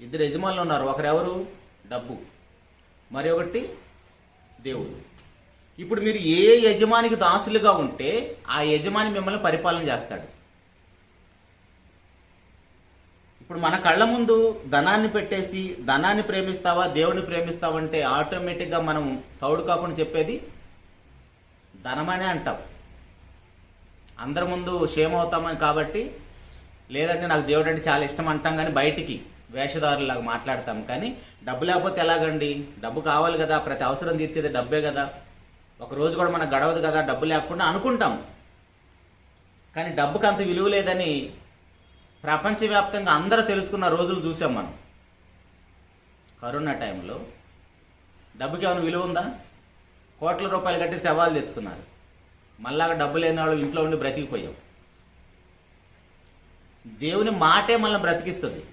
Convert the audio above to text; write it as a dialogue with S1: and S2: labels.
S1: ఇద్దరు యజమానులు ఉన్నారు. ఒకరెవరు? డబ్బు. మరి ఒకటి దేవుడు. ఇప్పుడు మీరు ఏ యజమానికి దాసులుగా ఉంటే ఆ యజమాని మిమ్మల్ని పరిపాలన చేస్తాడు. ఇప్పుడు మన కళ్ళ ముందు ధనాన్ని పెట్టేసి ధనాన్ని ప్రేమిస్తావా దేవుడిని ప్రేమిస్తావా అంటే ఆటోమేటిక్గా మనం తౌడు కాకుండా చెప్పేది ధనమనే అంటాం. అందరి ముందు క్షేమ అవుతామని కాబట్టి లేదంటే నాకు దేవుడు అంటే చాలా ఇష్టం అంటాం కానీ బయటికి. వేషధారులాగా మాట్లాడతాం. కానీ డబ్బు లేకపోతే ఎలాగండి? డబ్బు కావాలి కదా ప్రతి అవసరం తీర్చేది డబ్బే కదా. ఒక రోజు కూడా మనకు గడవదు కదా డబ్బు లేకుండా అనుకుంటాం. కానీ డబ్బుకి అంత విలువ లేదని ప్రపంచవ్యాప్తంగా అందరూ తెలుసుకున్న రోజులు చూసాం మనం. కరోనా టైంలో డబ్బుకి ఏమైనా విలువ ఉందా? కోట్ల రూపాయలు కట్టి శవాలు తెచ్చుకున్నారు. మళ్ళాగా డబ్బు లేని వాళ్ళు ఇంట్లో ఉండి బ్రతికిపోయాం. దేవుని మాటే మనల్ని బ్రతికిస్తుంది.